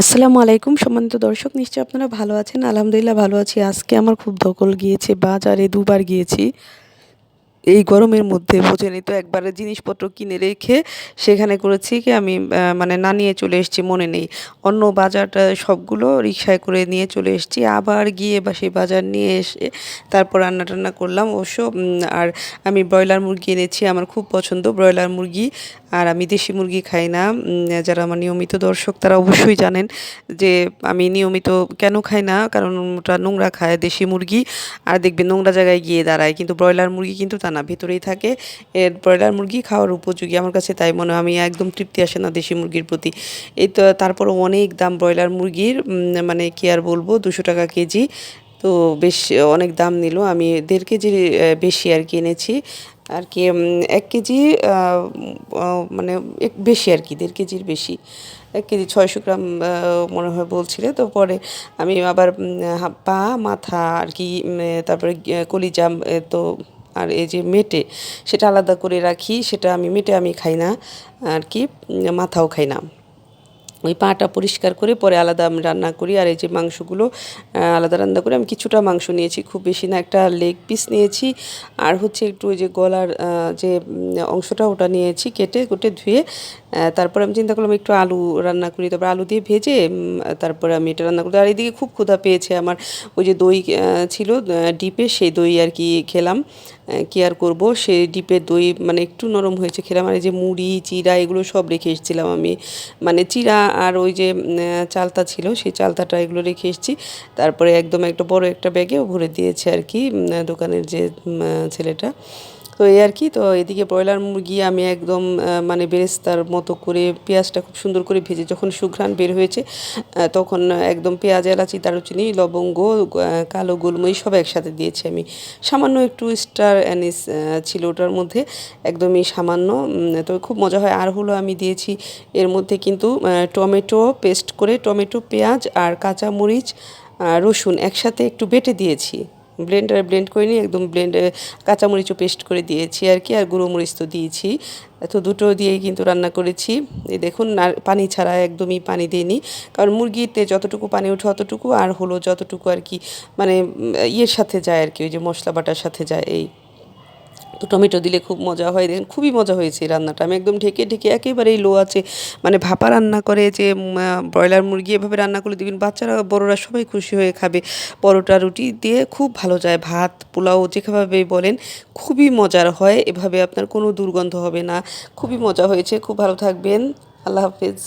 আসসালামু আলাইকুম সম্মানিত দর্শক, নিশ্চয়ই আপনারা ভালো আছেন। আলহামদুলিল্লাহ ভালো আছি। আজকে আমার খুব ধকল গিয়েছে, বাজারে দুবার গিয়েছি। এই গরমের মধ্যে বোঝেনি তো একবারে জিনিসপত্র কিনে রেখে সেখানে করেছি কি আমি মানে না নিয়ে চলে এসেছি, মনে নেই। অন্য বাজারটা সবগুলো রিক্সায় করে নিয়ে চলে এসেছি। আবার গিয়ে বা সেই বাজার নিয়ে এসে তারপর রান্না টান্না করলাম। অবশ্য আর আমি ব্রয়লার মুরগি এনেছি, আমার খুব পছন্দ ব্রয়লার মুরগি। আর আমি দেশি মুরগি খাই না যারা আমার নিয়মিত দর্শক তারা অবশ্যই জানেন যে আমি নিয়মিত কেন খাই না, কারণ ওটা নোংরা খায় দেশি মুরগি। আর দেখবেন নোংরা জায়গায় গিয়ে দাঁড়ায়, কিন্তু ব্রয়লার মুরগি কিন্তু তা না ভেতরেই থাকে। এর ব্রয়লার মুরগি খাওয়ার উপযোগী। আমার কাছে তাই মনে হয় আমি একদম তৃপ্তি আসে না দেশি মুরগির প্রতি। এই তো তারপরও অনেক দাম ব্রয়লার মুরগির মানে কি আর বলব দুশো টাকা কেজি। তো বেশ অনেক দাম নিল। আমি দেড় কেজির বেশি আর কি এনেছি। আর কি এক কেজি মানে এক বেশি আর কি দেড় কেজির বেশি। এক কেজি ছয়শো গ্রাম মনে হয় বলছিলে। তো পরে আমি আবার পা মাথা আর কি তারপরে গি- কলিজা এ, তো আর এই যে মেটে, সেটা আলাদা করে রাখি, সেটা আমি মেটে আমি খাই না, আর কি মাথাও খাই না। ওই পাটা পরিষ্কার করে পরে আলাদা আমি রান্না করি, আর এই যে মাংসগুলো আলাদা রান্না করে আমি কিছুটা মাংস নিয়েছি, খুব বেশি না, একটা লেগ পিস নিয়েছি। আর হচ্ছে একটু ওই যে গলার যে অংশটা ওটা নিয়েছি কেটে, কুটে ধুয়ে তারপর আমি চিন্তা করলাম একটু আলু রান্না করি, তারপর আলু দিয়ে ভেজে তারপরে আমি এটা রান্না করি আর এদিকে খুব ক্ষুধা পেয়েছে আমার, ওই যে দই ছিল ডিপে, সেই দই আর কি খেলাম। কি আর করব। সেই ডিপের দই মানে একটু নরম হয়েছে, খেলাম। আর যে মুড়ি চিরা এগুলো সব রেখে এসেছিলাম আমি। মানে চিরা আর ওই যে চালতা ছিল, সেই চালতাটা এগুলো রেখে এসেছি। তারপরে একদম একটা বড় একটা ব্যাগেও ভরে দিয়েছে আর কি দোকানের যে ছেলেটা। তো এই আর কি, তো এদিকে ব্রয়লার মুরগি আমি একদম মানে বেরেস্তার মতো করে পেঁয়াজটা খুব সুন্দর করে ভেজে যখন সুঘ্রাণ বের হয়েছে তখন একদম পেঁয়াজ, এলাচি, দারুচিনি, লবঙ্গ কালো গোলমরিচ সব একসাথে দিয়েছি আমি। সামান্য একটু স্টার অ্যানিস ছিল ওটার মধ্যে, একদমই সামান্য তবে খুব মজা হয়। আর হলো আমি দিয়েছি এর মধ্যে কিন্তু টমেটো পেস্ট করে টমেটো, পেঁয়াজ আর কাঁচা মরিচ আর রসুন একসাথে একটু বেটে দিয়েছি। ব্লেন্ডারে ব্লেন্ড করে নিয়ে একদম ব্লেন্ডে কাঁচামরিচও পেস্ট করে দিয়েছি আর কি, আর গুঁড়ো মরিচ তো দিয়েছি। তো দুটো দিয়েই কিন্তু রান্না করেছি। এই দেখুন পানি ছাড়া একদমই পানি দিইনি। কারণ মুরগিতে যতটুকু পানি ওঠে অতটুকু, আর হলো যতটুকু আর কি মানে ইয়ের সাথে যায় আর কি, ওই যে মশলা বাটার সাথে যায়, এই তো টমেটো দিলে খুব মজা হয়। দেখেন খুবই মজা হয়েছে এই রান্নাটা। আমি একদম ঢেকে ঢেকে একেবারেই লো আছে মানে ভাপা রান্না করে যে ব্রয়লার মুরগি এভাবে রান্না করে দিবেন বাচ্চারা, বড়রা সবাই খুশি হয়ে খাবে। পরোটা, রুটি দিয়ে খুব ভালো যায়। ভাত, পোলাও যেভাবে বলেন, খুবই মজার হয়। এভাবে আপনার কোনো দুর্গন্ধ হবে না। খুবই মজা হয়েছে। খুব ভালো থাকবেন। আল্লাহ হাফেজ।